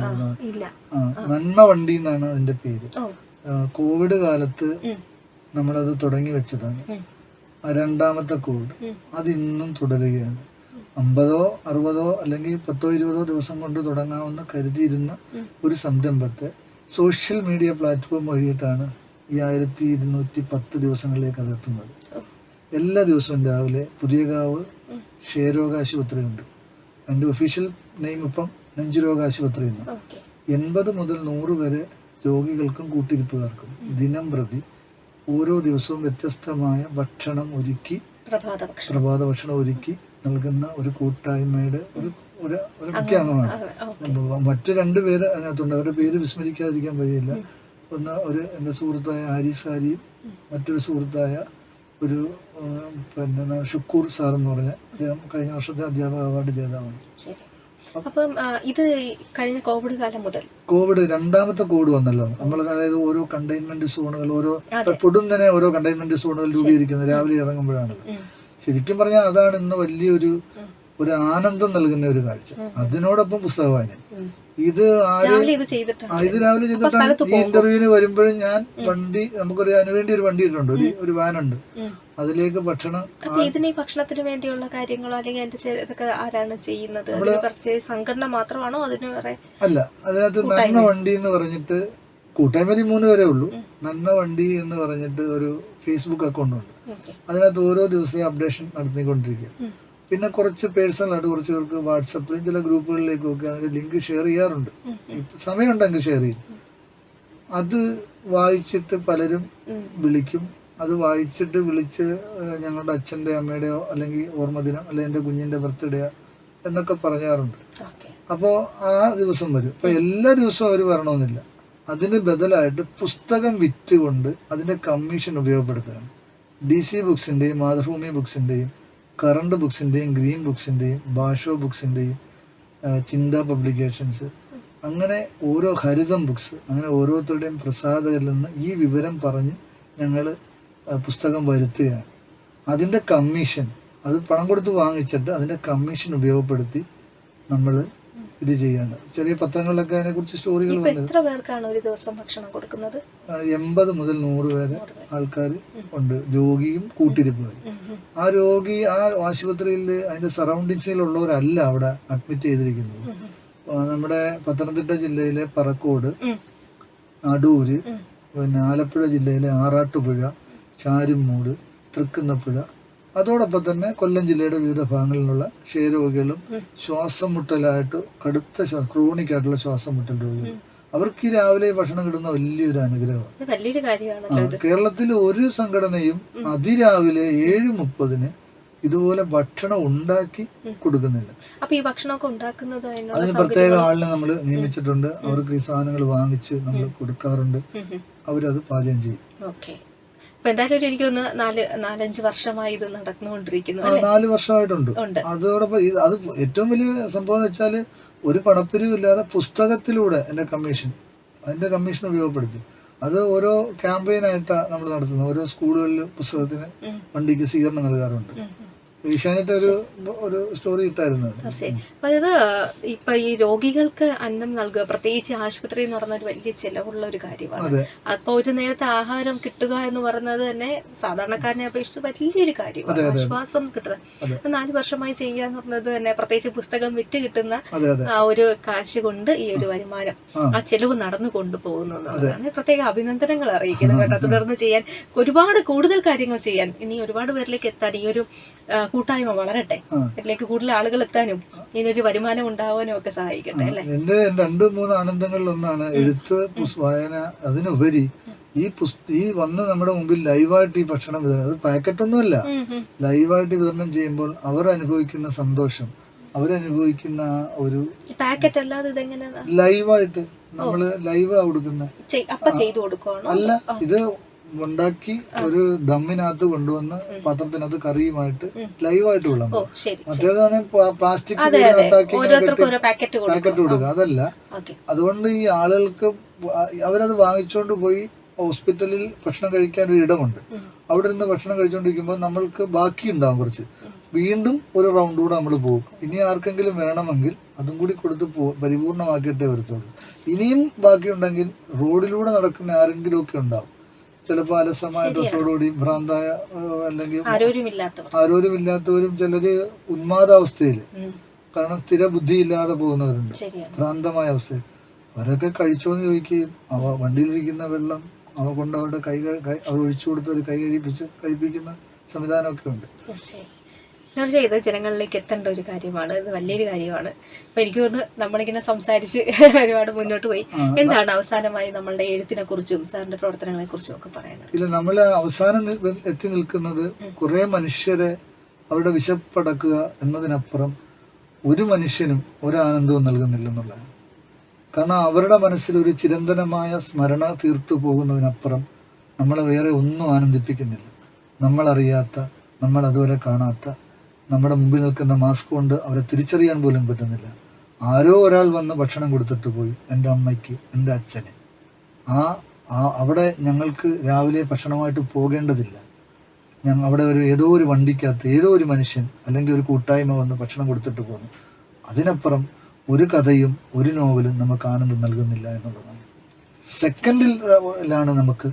ആ നന്മ വണ്ടി എന്നാണ് അതിന്റെ പേര്. കോവിഡ് കാലത്ത് നമ്മളത് തുടങ്ങി വെച്ചതാണ്. രണ്ടാമത്തെ കോവിഡ്. അത് ഇന്നും തുടരുകയാണ്. അമ്പതോ അറുപതോ അല്ലെങ്കിൽ പത്തോ ഇരുപതോ ദിവസം കൊണ്ട് തുടങ്ങാവുന്ന കരുതിയിരുന്ന ഒരു സംരംഭത്തെ സോഷ്യൽ മീഡിയ പ്ലാറ്റ്ഫോം വഴിയിട്ടാണ് ഈ ആയിരത്തി ഇരുന്നൂറ്റി പത്ത് ദിവസങ്ങളിലേക്ക് അത് എത്തുന്നത്. എല്ലാ ദിവസവും രാവിലെ പുതിയകാവ് ക്ഷയരോഗ ആശുപത്രി അതിന്റെ ഒഫീഷ്യൽ നെയിം ഇപ്പം നെഞ്ചുരോഗ ആശുപത്രി എന്ന് എൺപത് മുതൽ നൂറ് വരെ രോഗികൾക്കും കൂട്ടിരിപ്പുകാർക്കും ദിനം പ്രതി ഓരോ ദിവസവും വ്യത്യസ്തമായ ഭക്ഷണം ഒരുക്കി പ്രഭാത ഭക്ഷണം. ഒരുക്കി നൽകുന്ന ഒരു കൂട്ടായ്മയുടെ ഒരു ഒരു ഒരു മുഖ്യ അംഗമാണ് മറ്റു രണ്ട് പേര് അതിനകത്തുണ്ട്. അവരുടെ പേര് വിസ്മരിക്കാതിരിക്കാൻ വഴിയില്ല. ഒന്ന് ഒരു എന്റെ സുഹൃത്തായ ആരി സാരിയും മറ്റൊരു സുഹൃത്തായ ഒരു പിന്നെ ഷുക്കൂർ സാർ എന്ന് പറഞ്ഞ അദ്ദേഹം കഴിഞ്ഞ വർഷത്തെ അധ്യാപക അവാർഡ് ജേതാവാണ്. അപ്പം ഇത് കഴിഞ്ഞ കോവിഡ് കാലം മുതൽ. കോവിഡ് രണ്ടാമത്തെ കോവിഡ് വന്നല്ലോ. നമ്മൾ അതായത് ഓരോ കണ്ടെയ്ൻമെന്റ് സോണുകൾ ഓരോ പൊടുന്നനെ ഓരോ കണ്ടെയ്ൻമെന്റ് സോണുകൾ രൂപീകരിക്കുന്നത് രാവിലെ ഇറങ്ങുമ്പോഴാണ്. ശരിക്കും പറഞ്ഞാൽ അതാണ് ഇന്ന് വലിയൊരു ഒരു ആനന്ദം നൽകുന്ന ഒരു കാഴ്ച. അതിനോടൊപ്പം പുസ്തക വായന. ഇത് ഇത് രാവിലെ ചെയ്തിട്ടുണ്ട് ചെയ്തിട്ടാണ് ഈ ഇന്റർവ്യൂവിന് വരുമ്പോഴും ഞാൻ വണ്ടി നമുക്കൊരു അതിനുവേണ്ടി ഒരു വണ്ടി ഇട്ടുണ്ട് ഒരു ഒരു വാനുണ്ട്. അതിലേക്ക് ഭക്ഷണം ഇതിന് ഈ ഭക്ഷണത്തിന് വേണ്ടിയുള്ള കാര്യങ്ങളോ അല്ലെങ്കിൽ അതിന്റെ ചെ- ഇതൊക്കെ ആരാണ് ചെയ്യുന്നത്? സംഘടന മാത്രമാണോ അതിന് അല്ല അതിനകത്ത് നന്മ വണ്ടി എന്ന് പറഞ്ഞിട്ട് കൂട്ടായ്മയിൽ ഈ മൂന്ന് പേരേ ഉള്ളൂ. നന്മ വണ്ടി എന്ന് പറഞ്ഞിട്ട് ഒരു ഫേസ്ബുക്ക് അക്കൗണ്ട് ഉണ്ട്. അതിനകത്ത് ഓരോ ദിവസവും അപ്ഡേഷൻ നടത്തിക്കൊണ്ടിരിക്കുക. പിന്നെ കുറച്ച് പേഴ്സണലായിട്ട് കുറച്ച് പേർക്ക് വാട്സപ്പിലും ചില ഗ്രൂപ്പുകളിലേക്കും ഒക്കെ അതിന്റെ ലിങ്ക് ഷെയർ ചെയ്യാറുണ്ട്. സമയം ഉണ്ടെങ്കിൽ ഷെയർ ചെയ്യും അത് വായിച്ചിട്ട് പലരും വിളിക്കും. അത് വായിച്ചിട്ട് വിളിച്ച് ഞങ്ങളുടെ അച്ഛന്റെ അമ്മയുടെയോ അല്ലെങ്കിൽ ഓർമ്മദിനം അല്ലെങ്കിൽ എന്റെ കുഞ്ഞിന്റെ ബർത്ത്ഡേയോ എന്നൊക്കെ പറയാറുണ്ട്. അപ്പോ അപ്പോൾ ആ ദിവസം വരും. ഇപ്പൊ എല്ലാ ദിവസവും അവർ വരണമെന്നില്ല. അതിന് ബദലായിട്ട് പുസ്തകം വിറ്റുകൊണ്ട് അതിന്റെ കമ്മീഷൻ ഉപയോഗപ്പെടുത്തുകയാണ്. ഡി സി ബുക്സിന്റെയും മാതൃഭൂമി ബുക്സിന്റെയും കറണ്ട് ബുക്സിന്റെയും ഗ്രീൻ ബുക്സിന്റെയും ഭാഷോ ബുക്സിന്റെയും ചിന്ത പബ്ലിക്കേഷൻസ് അങ്ങനെ ഓരോ ഹരിതം ബുക്സ് അങ്ങനെ ഓരോരുത്തരുടെയും പ്രസാദകരിൽ നിന്ന് ഈ വിവരം പറഞ്ഞ് ഞങ്ങൾ പുസ്തകം വരുത്തുകയാണ്. അതിന്റെ കമ്മീഷൻ അത് പണം കൊടുത്ത് വാങ്ങിച്ചിട്ട് അതിന്റെ കമ്മീഷൻ ഉപയോഗപ്പെടുത്തി നമ്മൾ ഇത് ചെയ്യേണ്ട. ചെറിയ പത്രങ്ങളിലൊക്കെ അതിനെക്കുറിച്ച് സ്റ്റോറികൾ എത്ര പേർക്കാണ് ഒരു ദിവസം ഭക്ഷണം കൊടുക്കുന്നത്? എൺപത് മുതൽ നൂറ് വരെ ആൾക്കാർ ഉണ്ട്. രോഗിയും കൂട്ടിരിപ്പുകാരും. ആ രോഗി ആ ആശുപത്രിയിൽ അതിന്റെ സറൗണ്ടിങ്സിലുള്ളവരല്ല അവിടെ അഡ്മിറ്റ് ചെയ്തിരിക്കുന്നത്. നമ്മുടെ പത്തനംതിട്ട ജില്ലയിലെ പറക്കോട്. അടൂര് പിന്നെ ആലപ്പുഴ ജില്ലയിലെ ആറാട്ടുപുഴ ചാരുമൂട് തൃക്കുന്നപ്പുഴ അതോടൊപ്പം തന്നെ കൊല്ലം ജില്ലയുടെ വിവിധ ഭാഗങ്ങളിലുള്ള ക്ഷയരോഗികളും ശ്വാസം മുട്ടലായിട്ട് കടുത്ത ക്രോണിക് ആയിട്ടുള്ള ശ്വാസം മുട്ടൽ രോഗികൾ അവർക്ക് ഈ രാവിലെ ഭക്ഷണം കിട്ടുന്ന വലിയൊരു അനുഗ്രഹമാണ് കേരളത്തിൽ ഒരു സംഘടനയും അതിരാവിലെ ഏഴ് മുപ്പതിന് ഇതുപോലെ ഭക്ഷണം ഉണ്ടാക്കി കൊടുക്കുന്നില്ല. അപ്പൊ ഈ ഭക്ഷണമൊക്കെ ഉണ്ടാക്കുന്നത് അതിന് പ്രത്യേക ആളിനെ നമ്മൾ നിയമിച്ചിട്ടുണ്ട്. അവർക്ക് ഈ സാധനങ്ങൾ വാങ്ങിച്ച് നമ്മൾ കൊടുക്കാറുണ്ട്. അവരത് പാചകം ചെയ്യും. അപ്പൊ എന്തായാലും ഒരു എനിക്കൊന്ന് നാല് നാലഞ്ച് വർഷമായി ഇത് നടന്നുകൊണ്ടിരിക്കുന്നു ആ, നാല് വർഷമായിട്ടുണ്ട്. അതോടൊപ്പം അത് ഏറ്റവും വലിയ സംഭവം എന്ന് വെച്ചാൽ ഒരു പണപ്പിരിവില്ലാതെ പുസ്തകത്തിലൂടെ എന്റെ കമ്മീഷൻ അതിന്റെ കമ്മീഷൻ ഉപയോഗപ്പെടുത്തി. അത് ഓരോ ക്യാമ്പയിനായിട്ടാണ് നമ്മൾ നടത്തുന്നത്. ഓരോ സ്കൂളുകളിൽ പുസ്തകത്തിന് വണ്ടിക്ക് സ്വീകരണം നൽകാറുണ്ട്. ഒരു ഒരു സ്റ്റോറി ഇട്ടായിരുന്നു. അത്. തീർച്ചയായും. അപ്പൊ ഇപ്പൊ ഈ രോഗികൾക്ക് അന്നം നൽകുക പ്രത്യേകിച്ച് ആശുപത്രി എന്ന് പറഞ്ഞ ഒരു വലിയ ചെലവുള്ള ഒരു കാര്യമാണ്. അപ്പൊ ഒരു നേരത്തെ ആഹാരം കിട്ടുക എന്ന് പറയുന്നത് തന്നെ സാധാരണക്കാരനെ അപേക്ഷിച്ച് വലിയൊരു കാര്യമാണ്. ആശ്വാസം അപ്പൊ നാല് വർഷമായി ചെയ്യുക എന്ന് പറഞ്ഞത് തന്നെ പ്രത്യേകിച്ച് പുസ്തകം വിറ്റ് കിട്ടുന്ന ആ ഒരു കാശ് കൊണ്ട് ഈ ഒരു വരുമാനം ആ. ചെലവ് നടന്നു കൊണ്ടുപോകുന്നു എന്നുള്ളതാണ് പ്രത്യേക അഭിനന്ദനങ്ങൾ അറിയിക്കുന്നത് കേട്ടോ. തുടർന്ന് ചെയ്യാൻ ഒരുപാട് കൂടുതൽ കാര്യങ്ങൾ ചെയ്യാൻ ഇനി ഒരുപാട് പേരിലേക്ക് എത്താൻ ഈ ഒരു കൂട്ടായ്മ വളരട്ടെ. അതിലേക്ക് കൂടുതൽ ആളുകൾ എത്താനും ഇതിനൊരു വരുമാനം ഉണ്ടാവാനും ഒക്കെ സഹായിക്കട്ടെ അല്ലെ? എന്റെ രണ്ട് മൂന്ന് ആനന്ദങ്ങളിൽ ഒന്നാണ് എഴുത്ത് വായന അതിനുപരി ഈ പുസ്ത ഈ വന്ന് നമ്മുടെ മുമ്പിൽ ലൈവായിട്ട് ഈ ഭക്ഷണം വിതരണം. അത് പാക്കറ്റൊന്നുമല്ല. ലൈവായിട്ട് വിതരണം ചെയ്യുമ്പോൾ അവർ അനുഭവിക്കുന്ന സന്തോഷം അവരനുഭവിക്കുന്ന ഒരു പാക്കറ്റ് അല്ലാതെ ലൈവായിട്ട് നമ്മൾ ലൈവ് കൊടുക്കുന്ന അല്ല ഇത് ഉണ്ടാക്കി ഒരു ദമ്മിനകത്ത് കൊണ്ടുവന്ന് പാത്രത്തിനകത്ത് കറിയുമായിട്ട് ലൈവായിട്ട് വിളമ്പും മറ്റേതാണ് പ്ലാസ്റ്റിക് പാക്കറ്റ് കൊടുക്കുക അതല്ല. അതുകൊണ്ട് ഈ ആളുകൾക്ക് അവരത് വാങ്ങിച്ചുകൊണ്ട് പോയി ഹോസ്പിറ്റലിൽ ഭക്ഷണം കഴിക്കാൻ ഒരു ഇടമുണ്ട്. അവിടെ നിന്ന് ഭക്ഷണം കഴിച്ചുകൊണ്ടിരിക്കുമ്പോൾ നമ്മൾക്ക് ബാക്കി ഉണ്ടാവും കുറച്ച്. വീണ്ടും ഒരു റൗണ്ട് കൂടെ നമ്മൾ പോകും. ഇനി ആർക്കെങ്കിലും വേണമെങ്കിൽ അതും കൂടി കൊടുത്ത് പരിപൂർണമാക്കിയിട്ടേ വരത്തുള്ളൂ. ഇനിയും ബാക്കിയുണ്ടെങ്കിൽ റോഡിലൂടെ നടക്കുന്ന ആരെങ്കിലും ഒക്കെ ഉണ്ടാവും. ചിലപ്പോൾ അലസമായ ഡ്രസ്സോടുകൂടി ഭ്രാന്തായ അല്ലെങ്കിൽ ആരോരുമില്ലാത്തവരും ചിലര് ഉന്മാദാവസ്ഥയിൽ ഉം. കാരണം സ്ഥിര ബുദ്ധി ഇല്ലാതെ പോകുന്നവരുണ്ട് ഭ്രാന്തമായ അവസ്ഥയിൽ. അവരൊക്കെ കഴിച്ചോന്ന് ചോദിക്കുകയും അവ വണ്ടിയിലിരിക്കുന്ന വെള്ളം അവ കൊണ്ട് അവരുടെ കൈ അവർ ഒഴിച്ചു കൊടുത്ത് കൈ കഴിപ്പിച്ച് കഴിപ്പിക്കുന്ന സംവിധാനമൊക്കെ ഉണ്ട്. തീർച്ചയായും ചെയ്ത ജനങ്ങളിലേക്ക് എത്തേണ്ട ഒരു കാര്യമാണ്. ഇത് വലിയൊരു കാര്യമാണ്. അപ്പൊ എനിക്ക് തോന്നുന്നു നമ്മളിങ്ങനെ സംസാരിച്ച് ഒരുപാട് മുന്നോട്ട് പോയി. എന്താണ് അവസാനമായി നമ്മളുടെ എഴുത്തിനെ കുറിച്ചും സാറിന്റെ പ്രവർത്തനങ്ങളെ കുറിച്ചും ഒക്കെ പറയാനുള്ളത് ഇല്ല നമ്മൾ അവസാനം എത്തി നിൽക്കുന്നത് കുറെ മനുഷ്യരെ അവരുടെ വിശപ്പടക്കുക എന്നതിനപ്പുറം ഒരു മനുഷ്യനും ഒരു ആനന്ദവും നൽകുന്നില്ലെന്നുള്ളതാണ്. കാരണം അവരുടെ മനസ്സിൽ ഒരു ചിരന്തനമായ സ്മരണ തീർത്തു പോകുന്നതിനപ്പുറം നമ്മളെ വേറെ ഒന്നും ആനന്ദിപ്പിക്കുന്നില്ല. നമ്മളറിയാത്ത നമ്മൾ അതുവരെ കാണാത്ത നമ്മുടെ മുമ്പിൽ നിൽക്കുന്ന മാസ്ക് കൊണ്ട് അവരെ തിരിച്ചറിയാൻ പോലും പറ്റുന്നില്ല. ആരോ ഒരാൾ വന്ന് ഭക്ഷണം കൊടുത്തിട്ട് പോയി എന്റെ അമ്മയ്ക്ക് എന്റെ അച്ഛന്. ആ ആ അവിടെ ഞങ്ങൾക്ക് രാവിലെ ഭക്ഷണമായിട്ട് പോകേണ്ടതില്ല. ഞങ്ങൾ അവിടെ ഒരു ഏതോ ഒരു വണ്ടിക്കകത്ത് ഏതോ ഒരു മനുഷ്യൻ അല്ലെങ്കിൽ ഒരു കൂട്ടായ്മ വന്ന് ഭക്ഷണം കൊടുത്തിട്ട് പോകുന്നു അതിനപ്പുറം ഒരു കഥയും ഒരു നോവലും നമുക്ക് ആനന്ദം നൽകുന്നില്ല എന്നുള്ളതാണ്. സെക്കൻഡിലാണ് നമുക്ക്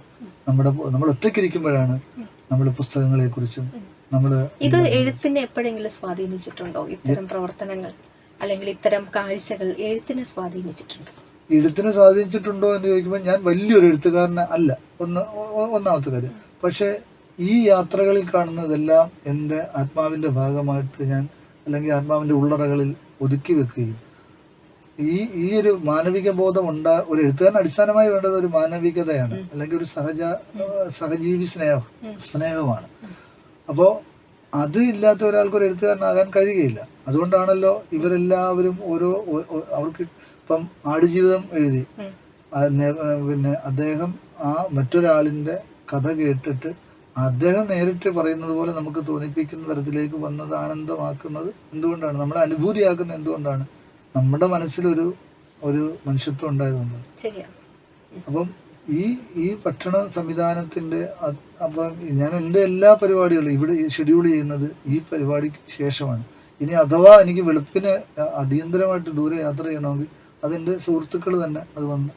നമ്മുടെ നമ്മൾ ഒറ്റയ്ക്കിരിക്കുമ്പോഴാണ് നമ്മൾ പുസ്തകങ്ങളെ കുറിച്ചും നമ്മൾ ഇത് എഴുത്തിനെ എപ്പോഴെങ്കിലും സ്വാധീനിച്ചിട്ടുണ്ടോ? ഇത്തരം പ്രവർത്തനങ്ങൾ അല്ലെങ്കിൽ ഇത്തരം കാഴ്ചകൾ എഴുത്തിനെ സ്വാധീനിച്ചിട്ടുണ്ടോ? എഴുത്തിനെ സ്വാധീനിച്ചിട്ടുണ്ടോ എന്ന് ചോദിക്കുമ്പോൾ ഞാൻ വലിയൊരു എഴുത്തുകാരന് അല്ല. ഒന്ന് ഒന്നാമത്തെ കാര്യം. പക്ഷേ ഈ യാത്രകളിൽ കാണുന്നതെല്ലാം എന്റെ ആത്മാവിന്റെ ഭാഗമായിട്ട് ഞാൻ അല്ലെങ്കിൽ ആത്മാവിന്റെ ഉള്ളറകളിൽ ഒതുക്കി വെക്കുകയും ഈ ഈ ഒരു മാനവിക ബോധം ഉണ്ടാ ഒരു എഴുത്തുകാരൻ അടിസ്ഥാനമായി വേണ്ടത് ഒരു മാനവികതയാണ് അല്ലെങ്കിൽ ഒരു സഹജ സഹജീവി സ്നേഹം സ്നേഹമാണ്. അപ്പോൾ അത് ഇല്ലാത്ത ഒരാൾക്ക് ഒരു എഴുത്തുകാരനാകാൻ കഴിയുകയില്ല. അതുകൊണ്ടാണല്ലോ ഇവരെല്ലാവരും ഓരോ അവർക്ക് ഇപ്പം ആടുജീവിതം എഴുതി. പിന്നെ അദ്ദേഹം ആ മറ്റൊരാളിന്റെ കഥ കേട്ടിട്ട് അദ്ദേഹം നേരിട്ട് പറയുന്നത് പോലെ നമുക്ക് തോന്നിപ്പിക്കുന്ന തരത്തിലേക്ക് വന്നത് ആനന്ദമാക്കുന്നത് എന്തുകൊണ്ടാണ്? നമ്മളെ അനുഭൂതിയാക്കുന്നത് എന്തുകൊണ്ടാണ്? നമ്മുടെ മനസ്സിലൊരു ഒരു മനുഷ്യത്വം ഉണ്ടായതുകൊണ്ടാണ്. ശരിയാണ് അപ്പം ഈ ഈ ഭക്ഷണ സംവിധാനത്തിന്റെ അപ്പം ഞാൻ എന്റെ എല്ലാ പരിപാടികളും ഇവിടെ ഷെഡ്യൂൾ ചെയ്യുന്നത് ഈ പരിപാടിക്ക് ശേഷമാണ്. ഇനി അഥവാ എനിക്ക് വെളുപ്പിന് അടിയന്തരമായിട്ട് ദൂരെ യാത്ര ചെയ്യണമെങ്കിൽ അതെന്റെ സുഹൃത്തുക്കൾ തന്നെ അത് വന്ന്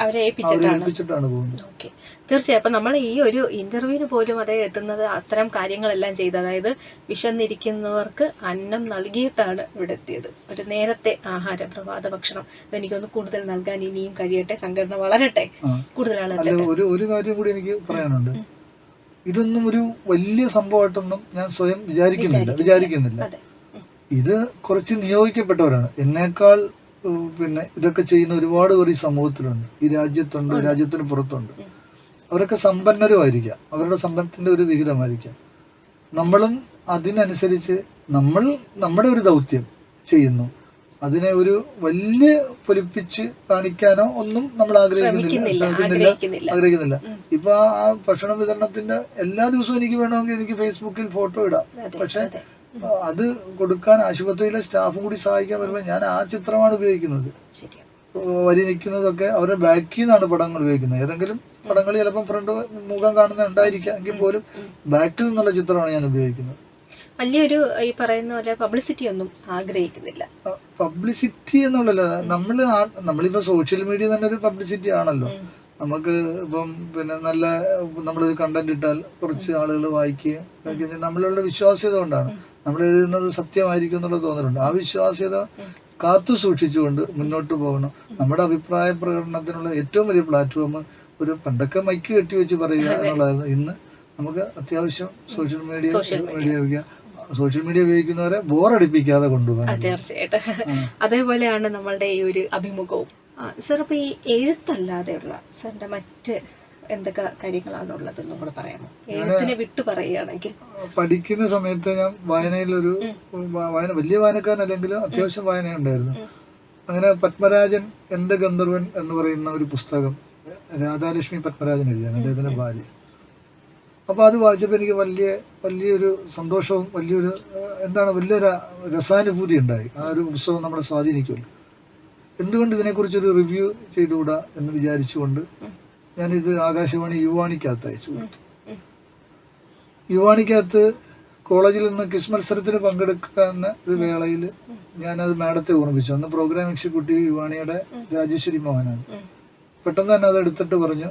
അവരെ ഏൽപ്പിച്ചിട്ടാണ്. പോകുന്നത്. ഓക്കെ. തീർച്ചയായും അപ്പൊ നമ്മൾ ഈ ഒരു ഇന്റർവ്യൂവിന് പോലും അതേ എത്തുന്നത് അത്തരം കാര്യങ്ങളെല്ലാം ചെയ്ത് അതായത് വിശന്നിരിക്കുന്നവർക്ക് അന്നം നൽകിയിട്ടാണ് ഇവിടെ എത്തിയത്. ഒരു നേരത്തെ ആഹാര പ്രഭാത ഭക്ഷണം എനിക്കൊന്ന് കൂടുതൽ നൽകാൻ ഇനിയും കഴിയട്ടെ സംഘടന വളരട്ടെ. കൂടുതൽ ഒരു ഒരു കാര്യം കൂടി എനിക്ക് പറയാനുണ്ട്. ഇതൊന്നും ഒരു വലിയ സംഭവമായിട്ടൊന്നും ഞാൻ സ്വയം വിചാരിക്കുന്നില്ല. വിചാരിക്കുന്നില്ല. ഇത് കുറച്ച് നിയോഗിക്കപ്പെട്ടവരാണ്. എന്നേക്കാൾ പിന്നെ ഇതൊക്കെ ചെയ്യുന്ന ഒരുപാട് പേർ ഈ സമൂഹത്തിലുണ്ട്. ഈ രാജ്യത്തുണ്ട് രാജ്യത്തിന് പുറത്തുണ്ട്. അവരൊക്കെ സമ്പന്നരും ആയിരിക്കാം അവരുടെ സമ്പന്നത്തിന്റെ ഒരു വിഹിതമായിരിക്കാം. നമ്മളും അതിനനുസരിച്ച് നമ്മൾ നമ്മുടെ ഒരു ദൗത്യം ചെയ്യുന്നു. അതിനെ ഒരു വലിയ പൊലിപ്പിച്ച് കാണിക്കാനോ ഒന്നും നമ്മൾ ആഗ്രഹിക്കുന്നില്ല. ആഗ്രഹിക്കുന്നില്ല. ഇപ്പൊ ആ ഭക്ഷണ വിതരണത്തിന്റെ എല്ലാ ദിവസവും എനിക്ക് വേണമെങ്കിൽ എനിക്ക് ഫേസ്ബുക്കിൽ ഫോട്ടോ ഇടാം. പക്ഷെ അതെ. കൊടുക്കാൻ ആശുപത്രിയിലെ സ്റ്റാഫും കൂടി സഹായിക്കാൻ വരുമ്പോൾ ഞാൻ ആ ചിത്രമാണ് ഉപയോഗിക്കുന്നത്. വരി നിൽക്കുന്നതൊക്കെ അവരുടെ ബാക്കിൽ നിന്നാണ് പടങ്ങൾ ഉപയോഗിക്കുന്നത്. ഏതെങ്കിലും പടങ്ങൾ ചിലപ്പോൾ ഫ്രണ്ട് മുഖം കാണുന്ന ഉണ്ടായിരിക്കാം എങ്കിൽ പോലും ബാക്കിൽ നിന്നുള്ള ചിത്രമാണ് ഞാൻ ഉപയോഗിക്കുന്നത്. വലിയൊരു ഈ പറയുന്ന പോലെ പബ്ലിസിറ്റി ഒന്നും ആഗ്രഹിക്കുന്നില്ല. പബ്ലിസിറ്റി എന്നുള്ളല്ല നമ്മൾ നമ്മളിപ്പോ സോഷ്യൽ മീഡിയ തന്നെ ഒരു പബ്ലിസിറ്റി ആണല്ലോ. നമുക്ക് ഇപ്പം പിന്നെ നല്ല നമ്മളൊരു കണ്ടന്റ് ഇട്ടാൽ കുറച്ച് ആളുകൾ വായിക്കുകയും നമ്മളുള്ള വിശ്വാസ്യത കൊണ്ടാണ്. നമ്മൾ എഴുതുന്നത് സത്യമായിരിക്കും എന്നുള്ള തോന്നലുണ്ട്. ആ വിശ്വാസ്യത കാത്തു സൂക്ഷിച്ചുകൊണ്ട് മുന്നോട്ട് പോകണം. നമ്മുടെ അഭിപ്രായ പ്രകടനത്തിനുള്ള ഏറ്റവും വലിയ പ്ലാറ്റ്ഫോം ഒരു പണ്ടൊക്കെ മൈക്ക് കെട്ടി വെച്ച് പറയുക എന്നുള്ളതായിരുന്നു ഇന്ന് നമുക്ക് അത്യാവശ്യം സോഷ്യൽ മീഡിയ മീഡിയ ഉപയോഗിക്കാം. സോഷ്യൽ മീഡിയ ഉപയോഗിക്കുന്നവരെ ബോറടിപ്പിക്കാതെ കൊണ്ടുപോകാൻ ആ, തീർച്ചയായിട്ടും. അതേപോലെയാണ് നമ്മളുടെ ഈ ഒരു അഭിമുഖവും. സാർ അപ്പോൾ ഈ എഴുത്തല്ലാതെയുള്ള സാറിന്റെ മറ്റ് എന്തൊക്കെ കാര്യങ്ങളാണ് ഉള്ളത് നമ്മൾ പറയാമോ എഴുത്തിനെ വിട്ടു പറയുകയാണെങ്കിൽ. പഠിക്കുന്ന സമയത്ത് ഞാൻ വായനയിലൊരു വായന വലിയ വായനക്കാരനല്ലെങ്കിലും അത്യാവശ്യം വായന ഉണ്ടായിരുന്നു അങ്ങനെ പത്മരാജൻ എന്റെ ഗന്ധർവൻ എന്ന് പറയുന്ന ഒരു പുസ്തകം രാധാലക്ഷ്മി പത്മരാജൻ എഴുതിയാണ് അദ്ദേഹത്തിന്റെ ഭാര്യ. അപ്പോൾ അത് വായിച്ചപ്പോൾ എനിക്ക് വലിയ വലിയൊരു സന്തോഷവും വലിയൊരു എന്താണ് വലിയൊരു രസാനുഭൂതി ഉണ്ടായി. ആ ഒരു പുസ്തകം നമ്മളെ സ്വാധീനിക്കുമല്ലോ. എന്തുകൊണ്ട് ഇതിനെക്കുറിച്ചൊരു റിവ്യൂ ചെയ്തുകൂടാ എന്ന് വിചാരിച്ചുകൊണ്ട് ഞാനിത് ആകാശവാണി യുവാണിക്കകത്ത് അയച്ചു കൊടുത്തു. യുവാണിക്കകത്ത് കോളേജിൽ നിന്ന് ക്വിസ് മത്സരത്തിന് പങ്കെടുക്കുന്ന ഒരു വേളയിൽ ഞാനത് മാഡത്തെ ഓർമ്മിച്ചു അന്ന് പ്രോഗ്രാം എക്സിക്യൂട്ടീവ് യുവാണിയുടെ രാജേശ്വരി മോഹനാണ്. പെട്ടെന്ന് തന്നെ അത് എടുത്തിട്ട് പറഞ്ഞു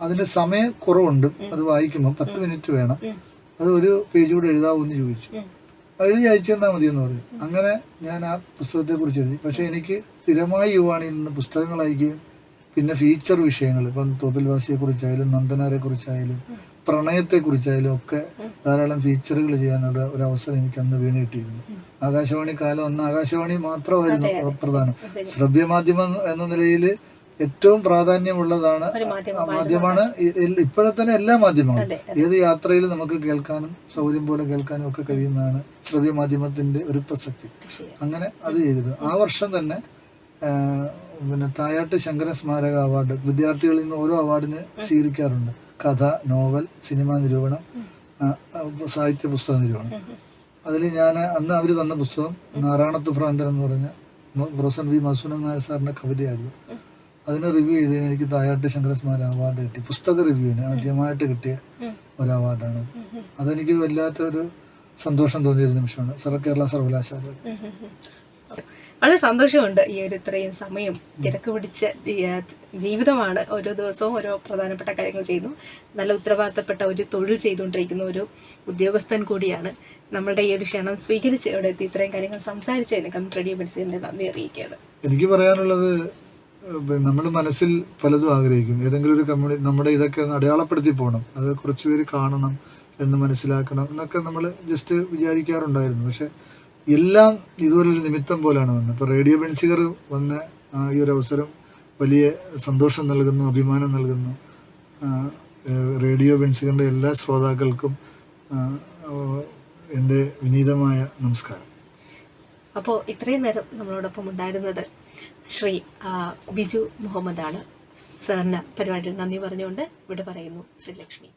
അതിന് സമയക്കുറവുണ്ട് അത് വായിക്കുമ്പോൾ പത്ത് മിനിറ്റ് വേണം. അത് ഒരു പേജ് കൂടെ എഴുതാവൂന്ന് ചോദിച്ചു. എഴുതി അയച്ചു തന്നാൽ മതി എന്ന് പറയും അങ്ങനെ ഞാൻ ആ പുസ്തകത്തെ കുറിച്ച് എഴുതി. പക്ഷെ എനിക്ക് സ്ഥിരമായി യുവാണി നിന്ന് പുസ്തകങ്ങൾ അയക്കുകയും പിന്നെ ഫീച്ചർ വിഷയങ്ങൾ ഇപ്പം തോപ്പിൽവാസിയെ കുറിച്ചായാലും നന്ദനാരെ കുറിച്ചായാലും പ്രണയത്തെ കുറിച്ചായാലും ഒക്കെ ധാരാളം ഫീച്ചറുകൾ ചെയ്യാനുള്ള ഒരു അവസരം എനിക്ക് അന്ന് വീണ് കിട്ടിയിരുന്നു ആകാശവാണി കാലം അന്ന് ആകാശവാണി മാത്രമായിരുന്നു പ്രധാനം. ശ്രവ്യമാധ്യമം എന്ന നിലയിൽ ഏറ്റവും പ്രാധാന്യമുള്ളതാണ് മാധ്യമമാണ്. ഇ- ഇ- തന്നെ എല്ലാ മാധ്യമങ്ങളും. ഏത് യാത്രയിലും നമുക്ക് കേൾക്കാനും സൗകര്യം പോലെ കേൾക്കാനും ഒക്കെ കഴിയുന്നതാണ് ശ്രവ്യ മാധ്യമത്തിന്റെ ഒരു പ്രസക്തി. അങ്ങനെ അത് ചെയ്തിരുന്നു. ആ വർഷം തന്നെ പിന്നെ തായാട്ട് ശങ്കര സ്മാരക അവാർഡ്. വിദ്യാർത്ഥികളിൽ നിന്ന് ഓരോ അവാർഡിന് സ്വീകരിക്കാറുണ്ട്. കഥ നോവൽ സിനിമാ നിരൂപണം സാഹിത്യ പുസ്തക നിരൂപണം. അതിൽ ഞാൻ അന്ന് അവർ തന്ന പുസ്തകം നാരായണത്ത് ഭ്രാന്തൻ എന്ന് പറഞ്ഞ പ്രൊഫസർ വി മസൂനൻ നായർ സാറിന്റെ കവിതയായിരുന്നു. അതിന് റിവ്യൂ ചെയ്തതിന് എനിക്ക് തായാട്ട് ശങ്കര സ്മാരക അവാർഡ് കിട്ടി. പുസ്തക റിവ്യൂവിന് ആദ്യമായിട്ട് കിട്ടിയ ഒരു അവാർഡാണ് അതെനിക്ക് വല്ലാത്തൊരു സന്തോഷം തോന്നിയ ഒരു നിമിഷമാണ്. സർ കേരള സർവകലാശാല. വളരെ സന്തോഷമുണ്ട് ഈ ഒരു ഇത്രയും സമയം തിരക്ക് പിടിച്ച ജീവിതമാണ് ഓരോ ദിവസവും ഓരോ പ്രധാനപ്പെട്ട കാര്യങ്ങൾ ചെയ്യുന്നു. നല്ല ഉത്തരവാദിത്തപ്പെട്ട ഒരു തൊഴിൽ ചെയ്തുകൊണ്ടിരിക്കുന്ന ഒരു ഉദ്യോഗസ്ഥൻ കൂടിയാണ് നമ്മുടെ ഈ ഒരു ക്ഷണം സ്വീകരിച്ച് ഇവിടെ എത്തി ഇത്രയും കാര്യങ്ങൾ സംസാരിച്ചതിന് കമ്പ്യൂട്ടർ റേഡിയോ നന്ദി അറിയിക്കുകയാണ്. എനിക്ക് പറയാനുള്ളത് നമ്മൾ മനസ്സിൽ പലതും ആഗ്രഹിക്കും. ഏതെങ്കിലും ഒരു കമ്മ്യൂണിറ്റി നമ്മുടെ ഇതൊക്കെ ഒന്ന് അടയാളപ്പെടുത്തി പോകണം. അത് കുറച്ച് പേര് കാണണം എന്ന് മനസ്സിലാക്കണം എന്നൊക്കെ നമ്മൾ ജസ്റ്റ് വിചാരിക്കാറുണ്ടായിരുന്നു. പക്ഷെ എല്ലാം ഇതുപോലെ ഒരു നിമിത്തം പോലെയാണ് വന്നത്. ഇപ്പോൾ റേഡിയോ ബെൻസികർ വന്ന ഈ ഒരു അവസരം വലിയ സന്തോഷം നൽകുന്നു അഭിമാനം നൽകുന്നു. റേഡിയോ ബെൻസികറിന്റെ എല്ലാ ശ്രോതാക്കൾക്കും എന്റെ വിനീതമായ നമസ്കാരം. അപ്പോൾ ഇത്രയും നേരം നമ്മളോടൊപ്പം ഉണ്ടായിരുന്നത് ശ്രീ ബിജു മുഹമ്മദാണ്. സാറിന് പരിപാടിയിൽ നന്ദി പറഞ്ഞുകൊണ്ട് ഇവിടെ പറയുന്നു. ശ്രീലക്ഷ്മി.